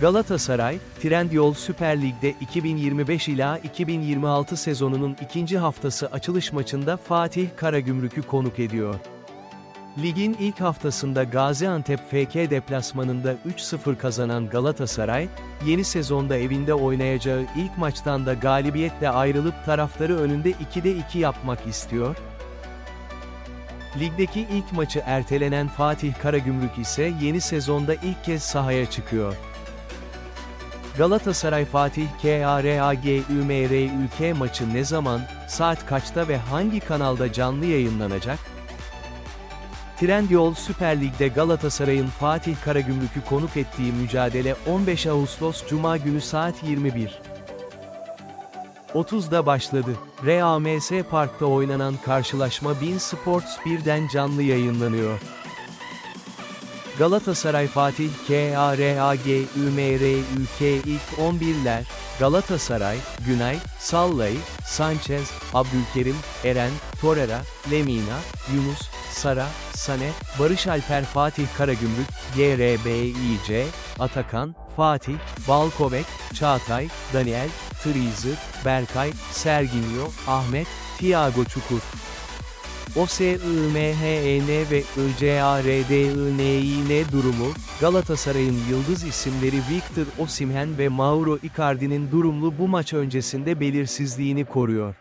Galatasaray, Trendyol Süper Lig'de 2025 ila 2026 sezonunun ikinci haftası açılış maçında Fatih Karagümrük'ü konuk ediyor. Ligin ilk haftasında Gaziantep FK deplasmanında 3-0 kazanan Galatasaray, yeni sezonda evinde oynayacağı ilk maçtan da galibiyetle ayrılıp taraftarı önünde 2'de 2 yapmak istiyor. Ligdeki ilk maçı ertelenen Fatih Karagümrük ise yeni sezonda ilk kez sahaya çıkıyor. Galatasaray Fatih KARAGÜMRÜK maçı ne zaman, saat kaçta ve hangi kanalda canlı yayınlanacak? Trendyol Süper Lig'de Galatasaray'ın Fatih Karagümrük'ü konuk ettiği mücadele 15 Ağustos Cuma günü saat 21. 30'da başladı. RAMS Park'ta oynanan karşılaşma Bein Sports 1'den canlı yayınlanıyor. Galatasaray Fatih KARAGÜMRÜK ilk 11'ler, Galatasaray, Günay, Sallay, Sanchez, Abdülkerim, Eren, Torreira, Lemina, Yunus, Sara, Sane, Barış Alper Fatih Karagümrük, GRBİC, Atakan, Fatih, Balkovek, Çağatay, Daniel, Trizi, Berkay, Serginio, Ahmet, Tiago Çukur. OSIMHEN ve ICARDINİN durumu, Galatasaray'ın yıldız isimleri Victor Osimhen ve Mauro Icardi'nin durumlu bu maç öncesinde belirsizliğini koruyor.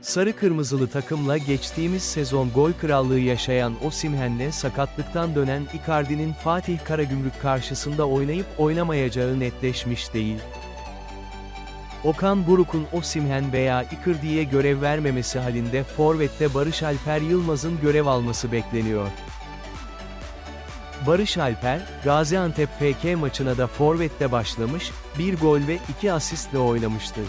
Sarı kırmızılı takımla geçtiğimiz sezon gol krallığı yaşayan Osimhen'le sakatlıktan dönen Icardi'nin Fatih Karagümrük karşısında oynayıp oynamayacağı netleşmiş değil. Okan Buruk'un Osimhen veya Icardi'ye görev vermemesi halinde Forvet'te Barış Alper Yılmaz'ın görev alması bekleniyor. Barış Alper, Gaziantep FK maçına da Forvet'te başlamış, bir gol ve iki asistle oynamıştı.